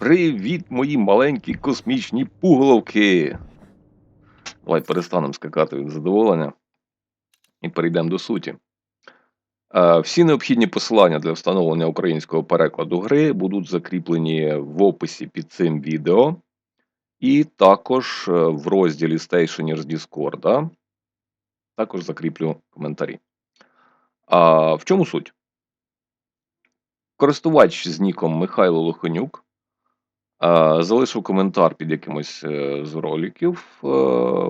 Привіт, мої маленькі космічні пуголовки! Давай перестанемо скакати від задоволення і перейдемо до суті. Е, Всі необхідні посилання для встановлення українського перекладу гри будуть закріплені в описі під цим відео, і також е, в розділі Stationers Discord. Також закріплю коментарі. А в чому суть? Користувач з ніком Михайло Лохонюк е, залишив коментар під якимось е, з роликів е,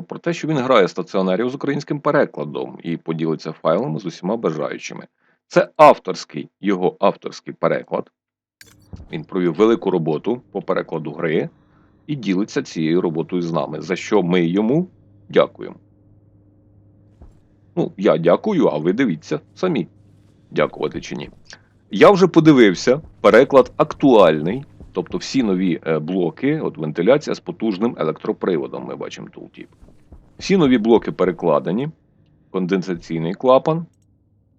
про те, що він грає стаціонарів з українським перекладом і поділиться файлами з усіма бажаючими. Це авторський, його авторський переклад. Він провів велику роботу по перекладу гри і ділиться цією роботою з нами, за що ми йому дякуємо. Ну, я дякую, а ви дивіться самі, дякувати чи ні. Я вже подивився, переклад актуальний, тобто всі нові е, блоки, от вентиляція з потужним електроприводом, ми бачимо tooltip. Всі нові блоки перекладені, конденсаційний клапан,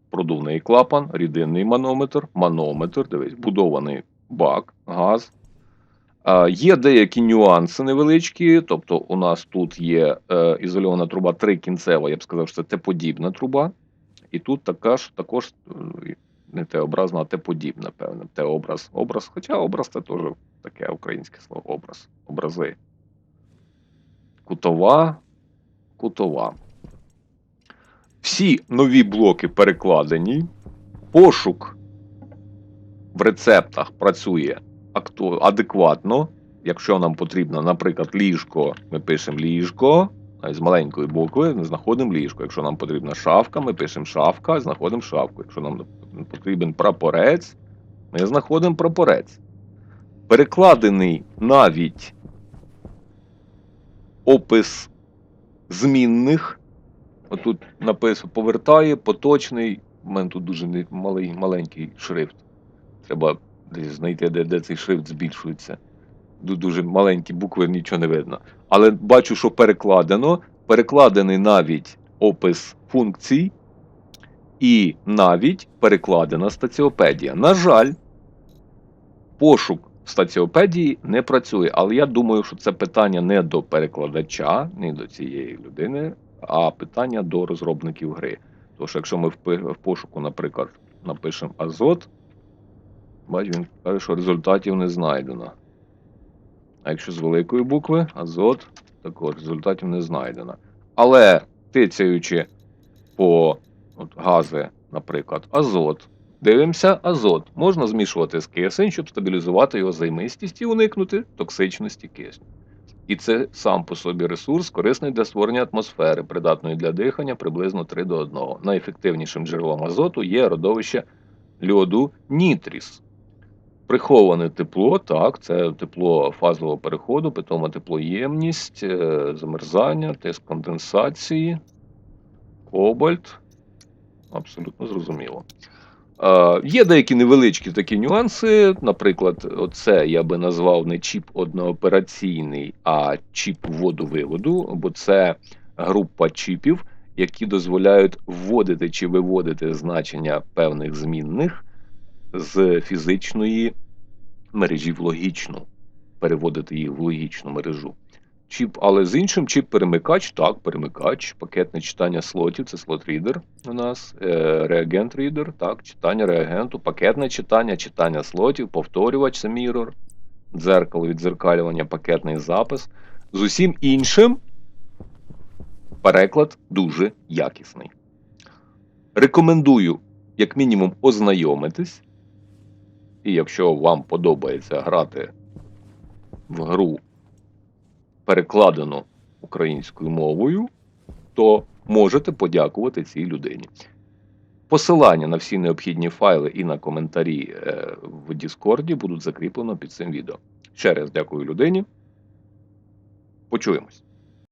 продувний клапан, рідинний манометр, манометр, дивись, будований бак, газ. Є деякі нюанси невеличкі, тобто у нас тут є е, ізольована труба трикінцева, я б сказав, що це Т-подібна труба. І тут така ж, також е, не Т-образна, а Т-подібна, певне. Т-образ. Образ, хоча образ це теж таке українське слово образ. Образи. Кутова. Кутова. Всі нові блоки перекладені. Пошук в рецептах працює адекватно. Якщо нам потрібно, наприклад, ліжко, ми пишемо ліжко, з маленької букви знаходимо ліжко. Якщо нам потрібна шафка, ми пишемо шафка, знаходимо шафку. Якщо нам потрібен прапорець, ми знаходимо прапорець. Перекладений навіть опис змінних. Отут написано повертає, поточний. У мене тут дуже малий, маленький шрифт. Треба десь знайти, де, де цей шрифт збільшується. Ду- Дуже маленькі букви, нічого не видно. Але бачу, що перекладено. Перекладений навіть опис функцій, і навіть перекладена стаціопедія. На жаль, пошук стаціопедії не працює. Але я думаю, що це питання не до перекладача, не до цієї людини, а питання до розробників гри. Тож, якщо ми в, пошуку, наприклад, напишемо азот, бач, він каже, що результатів не знайдено. А якщо з великої букви азот, також результатів не знайдено. Але тицяючи по от, гази, наприклад, азот, дивимося азот. Можна змішувати з кисень, щоб стабілізувати його займистість і уникнути токсичності кисню. І це сам по собі ресурс, корисний для створення атмосфери, придатної для дихання приблизно 3 до 1. Найефективнішим джерелом азоту є родовище льоду нітріс. Приховане тепло, так, це тепло фазового переходу, питома теплоємність, е, замерзання, тиск конденсації, кобальт. Абсолютно зрозуміло. Е, Є деякі невеличкі такі нюанси. Наприклад, оце я би назвав не чіп одноопераційний, а чіп вводу-виводу, бо це група чіпів, які дозволяють вводити чи виводити значення певних змінних з фізичної мережі в логічну, переводити їх в логічну мережу. Чіп, але з іншим чіп перемикач, так, перемикач, пакетне читання слотів, це слот-рідер у нас, е, реагент-рідер, так, читання реагенту, пакетне читання, читання слотів, повторювач це mirror, дзеркало, відзеркалювання, пакетний запис. З усім іншим переклад дуже якісний. Рекомендую, як мінімум, ознайомитись. І якщо вам подобається грати в гру, перекладену українською мовою, то можете подякувати цій людині. Посилання на всі необхідні файли і на коментарі е, в Діскорді будуть закріплено під цим відео. Ще раз дякую людині. Почуємось.